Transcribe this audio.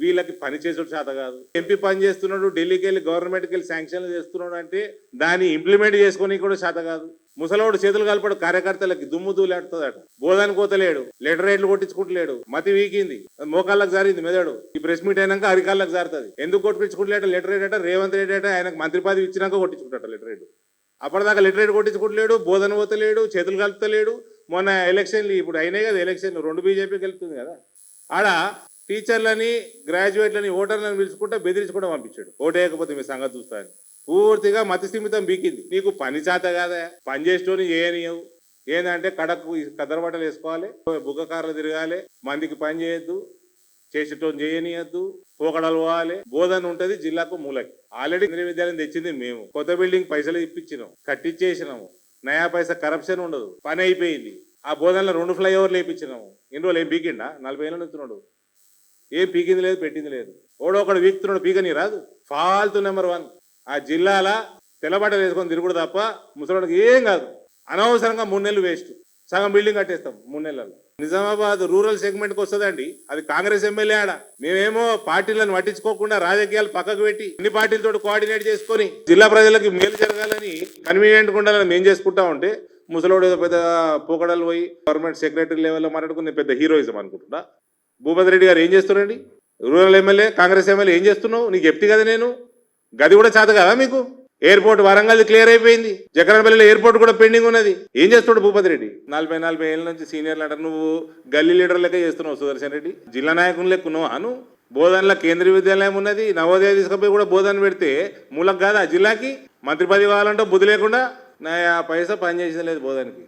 వీళ్ళకి పని చేసే చేత కాదు. ఎంపీ పని చేస్తున్నాడు ఢిల్లీకి వెళ్ళి గవర్నమెంట్కి వెళ్ళి శాంక్షన్లు చేస్తున్నాడు అంటే దాన్ని ఇంప్లిమెంట్ చేసుకొని కూడా చేత కాదు. ముసలోడు చేతులు కలపడు కార్యకర్తలకి దుమ్ము దూలేడుతుందట. బోధాని కోతలేడు లెటర్ రేట్లు కొట్టించుకుంటలేడు మతి వీకింది మోకాళ్ళకు జారింది మెదడు. ఈ ప్రెస్ మీట్ అయినాక అరికాళ్ళకు జారుతుంది. ఎందుకు కొట్టించుకుంటలేట లెటర్ రేట్ అట రేవంత్ రెడ్డి అట ఆయనకు మంత్రి పదవి ఇచ్చినాక కొట్టించుకుంటాట లెటర్ రేట్. అప్పటిదాకా లెటర్ రేట్ కొట్టించుకుంటలేడు బోధన పోతలేడు చేతులు కలుపుతలేడు. మొన్న ఎలక్షన్లు ఇప్పుడు అయినాయి కదా ఎలక్షన్లు రెండు బీజేపీ గెలుపుతుంది కదా. ఆడ టీచర్లని గ్రాడ్యుయేట్లని ఓటర్లను పిలుచుకుంటే బెదిరించుకుంటూ పంపించాడు. ఓటేయకపోతే మీ సంగతి చూస్తా అని. పూర్తిగా మతి సీమితం బీకింది. నీకు పని చేత కాదా? పని చేసేటోని చేయనియవు ఏంటంటే కడకు కదరబట్టలు వేసుకోవాలి బుగ్గకారులు తిరగాలి మందికి పని చేయొద్దు చేసేటోని చేయనియద్దు పోకడలు పోవాలి. బోధన ఉంటుంది జిల్లాకు మూలకి. ఆల్రెడీ కేంద్రీయ విద్యాలయం తెచ్చింది మేము. కొత్త బిల్డింగ్ పైసలు ఇప్పించినాం కట్టించేసినాము నయా పైసా కరప్షన్ ఉండదు. పని అయిపోయింది. ఆ బోధనలో రెండు ఫ్లైఓవర్లు వేయించినాము. ఇన్ని రోజులు ఏం బీకిండా? నలభై ఏళ్ళు నుంచున్నాడు ఏం పీకింది లేదు పెట్టింది లేదు. ఓడో ఒకడు వీక్తున్నాడు పీకని రాదు. ఫాల్తు నెంబర్ వన్. ఆ జిల్లాల తెల్లబట్టలు వేసుకొని తిరుగుడు తప్ప ముసలికి ఏం కాదు. అనవసరంగా మూడు నెలలు వేస్ట్. సగం బిల్డింగ్ కట్టేస్తాం మూడు నెలల్లో. నిజామాబాద్ రూరల్ సెగ్మెంట్కి వస్తుందండి అది కాంగ్రెస్ ఎమ్మెల్యే ఆడ. మేమేమో పార్టీలను పట్టించుకోకుండా రాజకీయాలు పక్కకు పెట్టి అన్ని పార్టీలతో కోఆర్డినేట్ చేసుకొని జిల్లా ప్రజలకు మేలు జరగాలని కన్వీనియంట్ ఉండాలని మేము చేసుకుంటా ఉంటే ముసలోడు ఏదో పెద్ద పోకడలు పోయి గవర్నమెంట్ సెక్రటరీ లెవెల్లో మాట్లాడుకుని పెద్ద హీరోయిజం అనుకుంటున్నా. భూపతి రెడ్డి గారు ఏం చేస్తున్నారండి? రూరల్ ఎమ్మెల్యే కాంగ్రెస్ ఎమ్మెల్యే ఏం చేస్తున్నావు? నీకు చెప్తి కదా నేను? గది కూడా చేత కదా మీకు? ఎయిర్పోర్ట్ వరంగల్ క్లియర్ అయిపోయింది. జగన్పల్లిలో ఎయిర్పోర్ట్ కూడా పెండింగ్ ఉన్నది. ఏం చేస్తున్నాడు భూపతి రెడ్డి? నలభై నలభై ఏళ్ళ నుంచి సీనియర్లు అంటారు నువ్వు గల్లీ లీడర్ లెక్క చేస్తున్నావు సుదర్శన్ రెడ్డి. జిల్లా నాయకులు లెక్కున్నావు అను? బోధనలో కేంద్రీయ విద్యాలయం ఉన్నది. నవోదయ తీసుకుపోయి కూడా బోధన పెడితే మూలకు ఆ జిల్లాకి? మంత్రి పదవి కావాలంటే బుద్ధి లేకుండా నా పైసా పని లేదు బోధనకి.